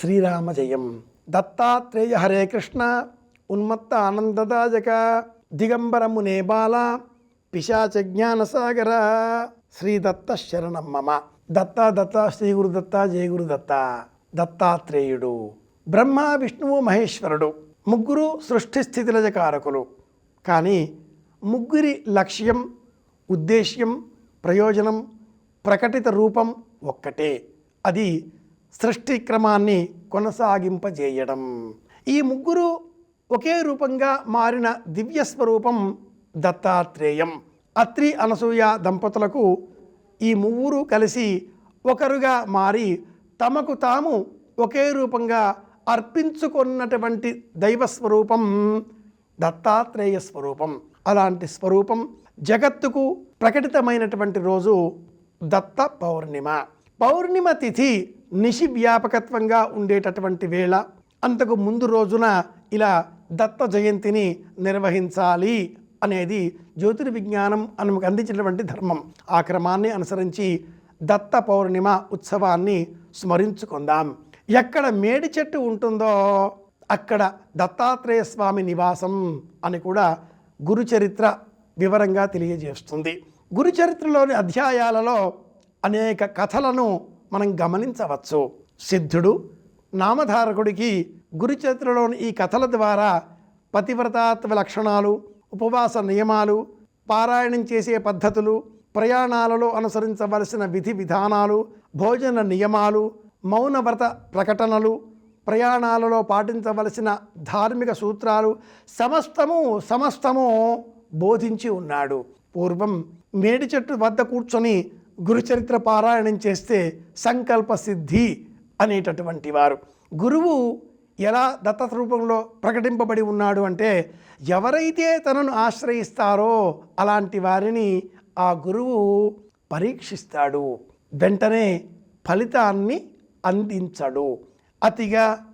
శ్రీరామ జయం దత్తాత్రేయ హరే కృష్ణ. ఉన్మత్త ఆనందదాయక దిగంబరమునే బాల. పిశాచ జ్ఞానసాగర. శ్రీ దత్త శరణం మమ. దత్త దత్త శ్రీ గురు దత్త జయ గురు దత్త. దత్తాత్రేయుడు. బ్రహ్మ విష్ణువు మహేశ్వరుడు. ముగ్గురు సృష్టి స్థితిలజ కారకులు కానీ ముగ్గురి లక్ష్యం ఉద్దేశ్యం ప్రయోజనం ప్రకటిత రూపం ఒక్కటే. అది సృష్టి క్రమాన్ని కొనసాగింపజేయడం. ఈ ముగ్గురు ఒకే రూపంగా మారిన దివ్య స్వరూపం దత్తాత్రేయం. అత్రి అనసూయ దంపతులకు ఈ ముగ్గురు కలిసి ఒకరుగా మారి తమకు తాము ఒకే రూపంగా అర్పించుకున్నటువంటి దైవ స్వరూపం దత్తాత్రేయ స్వరూపం. అలాంటి స్వరూపం జగత్తుకు ప్రకటితమైనటువంటి రోజు దత్త పౌర్ణిమ. పౌర్ణిమ తిథి నిషి వ్యాపకత్వంగా ఉండేటటువంటి వేళ అంతకు ముందు రోజున ఇలా దత్త జయంతిని నిర్వహించాలి అనేది జ్యోతిర్విజ్ఞానం మనకు అందించినటువంటి ధర్మం. ఆ క్రమాన్ని అనుసరించి దత్త పౌర్ణిమ ఉత్సవాన్ని స్మరించుకుందాం. ఎక్కడ మేడి చెట్టు ఉంటుందో అక్కడ దత్తాత్రేయ స్వామి నివాసం అని కూడా గురుచరిత్ర వివరంగా తెలియజేస్తుంది. గురుచరిత్రలోని అధ్యాయాలలో అనేక కథలను మనం గమనించవచ్చు. సిద్ధుడు నామధారకుడికి గురుచరిత్రలోని ఈ కథల ద్వారా పతివ్రతాత్వ లక్షణాలు ఉపవాస నియమాలు పారాయణం చేసే పద్ధతులు ప్రయాణాలలో అనుసరించవలసిన విధి విధానాలు భోజన నియమాలు మౌనవ్రత ప్రకటనలు ప్రయాణాలలో పాటించవలసిన ధార్మిక సూత్రాలు సమస్తము సమస్తము బోధించి ఉన్నాడు. పూర్వం మేడి చెట్టు వద్ద కూర్చొని గురుచరిత్ర పారాయణం చేస్తే సంకల్ప సిద్ధి అనేటటువంటి వారు. గురువు ఎలా దత్తత రూపంలో ప్రకటింపబడి ఉన్నాడు అంటే ఎవరైతే తనను ఆశ్రయిస్తారో అలాంటి వారిని ఆ గురువు పరీక్షిస్తాడు. వెంటనే ఫలితాన్ని అందించడు. అతిగా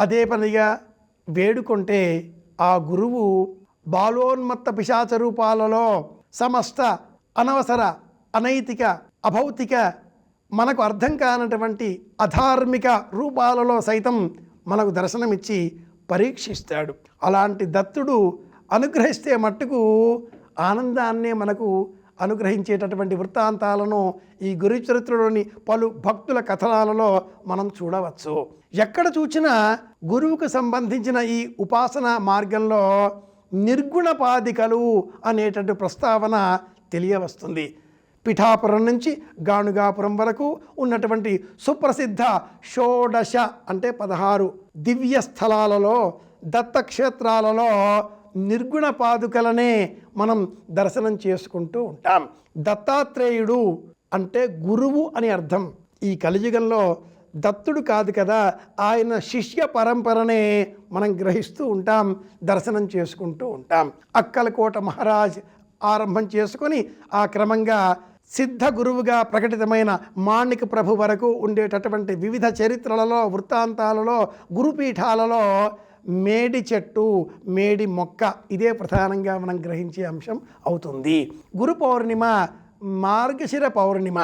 అదే పనిగా వేడుకుంటే ఆ గురువు బాలోన్మత్త పిశాచ రూపాలలో సమస్త అనవసర అనైతిక అభౌతిక మనకు అర్థం కానటువంటి అధార్మిక రూపాలలో సైతం మనకు దర్శనమిచ్చి పరీక్షిస్తాడు. అలాంటి దత్తుడు అనుగ్రహిస్తే మట్టుకు ఆనందాన్నే మనకు అనుగ్రహించేటటువంటి వృత్తాంతాలను ఈ గురు చరిత్రలోని పలు భక్తుల కథనాలలో మనం చూడవచ్చు. ఎక్కడ చూసినా గురువుకు సంబంధించిన ఈ ఉపాసన మార్గంలో నిర్గుణపాదికలు అనేటటువంటి ప్రస్తావన తెలియవస్తుంది. పిఠాపురం నుంచి గానుగాపురం వరకు ఉన్నటువంటి సుప్రసిద్ధ షోడశ అంటే పదహారు దివ్య స్థలాలలో దత్తక్షేత్రాలలో నిర్గుణ పాదుకలనే మనం దర్శనం చేసుకుంటూ ఉంటాం. దత్తాత్రేయుడు అంటే గురువు అని అర్థం. ఈ కలియుగంలో దత్తుడు కాదు కదా ఆయన శిష్య పరంపరనే మనం గ్రహిస్తూ ఉంటాం దర్శనం చేసుకుంటూ ఉంటాం. అక్కలకోట మహారాజ్ ఆరంభం చేసుకొని ఆ క్రమంగా సిద్ధ గురువుగా ప్రకటితమైన మాణిక ప్రభు వరకు ఉండేటటువంటి వివిధ చరిత్రలలో వృత్తాంతాలలో గురుపీఠాలలో మేడి చెట్టు మేడి మొక్క ఇదే ప్రధానంగా మనం గ్రహించే అంశం అవుతుంది. గురు పౌర్ణిమ మార్గశిర పౌర్ణిమ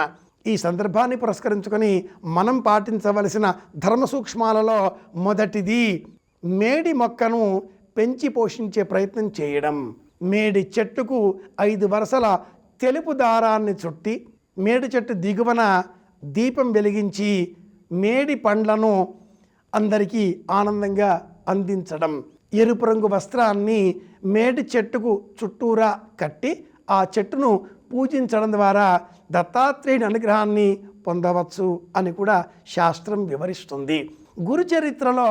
ఈ సందర్భాన్ని పురస్కరించుకొని మనం పాటించవలసిన ధర్మ సూక్ష్మాలలో మొదటిది మేడి మొక్కను పెంచి పోషించే ప్రయత్నం చేయడం. మేడి చెట్టుకు ఐదు వరుసల తెలుపు దారాన్ని చుట్టి మేడి చెట్టు దిగువన దీపం వెలిగించి మేడి పండ్లను అందరికీ ఆనందంగా అందించడం. ఎరుపు రంగు వస్త్రాన్ని మేడి చెట్టుకు చుట్టూరా కట్టి ఆ చెట్టును పూజించడం ద్వారా దత్తాత్రేయుని అనుగ్రహాన్ని పొందవచ్చు అని కూడా శాస్త్రం వివరిస్తుంది. గురు చరిత్రలో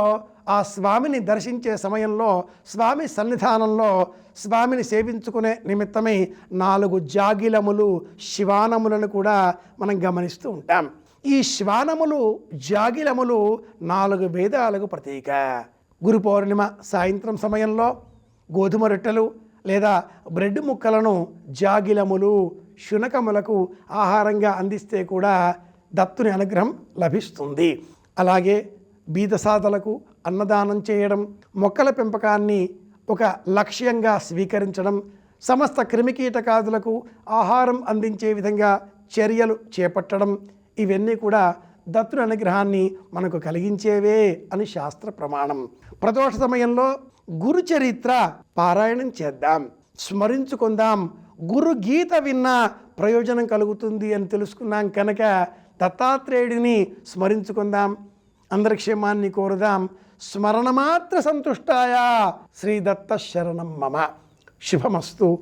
ఆ స్వామిని దర్శించే సమయంలో స్వామి సన్నిధానంలో స్వామిని సేవించుకునే నిమిత్తమై నాలుగు జాగిలములు శివానములను కూడా మనం గమనిస్తూ ఉంటాం. ఈ శ్వానములు జాగిలములు నాలుగు వేదాలకు ప్రతీక. గురు పౌర్ణిమ సాయంత్రం సమయంలో గోధుమ రొట్టెలు లేదా బ్రెడ్ ముక్కలను జాగిలములు శునకములకు ఆహారంగా అందిస్తే కూడా దత్తుని అనుగ్రహం లభిస్తుంది. అలాగే బీదసాదలకు అన్నదానం చేయడం మొక్కల పెంపకాన్ని ఒక లక్ష్యంగా స్వీకరించడం సమస్త క్రిమికీటకాదులకు ఆహారం అందించే విధంగా చర్యలు చేపట్టడం ఇవన్నీ కూడా దత్తుని అనుగ్రహాన్ని మనకు కలిగించేవే అని శాస్త్ర ప్రమాణం. ప్రదోష సమయంలో గురు చరిత్ర పారాయణం చేద్దాం. స్మరించుకుందాం. గురు గీత విన్న ప్రయోజనం కలుగుతుంది అని తెలుసుకున్నాం కనుక దత్తాత్రేయుడిని స్మరించుకుందాం. అందరి క్షేమాన్ని కోరుదాం. స్మరణమాత్ర సంతుష్టాయ. శ్రీ శరణం మమ. శుభమస్తు.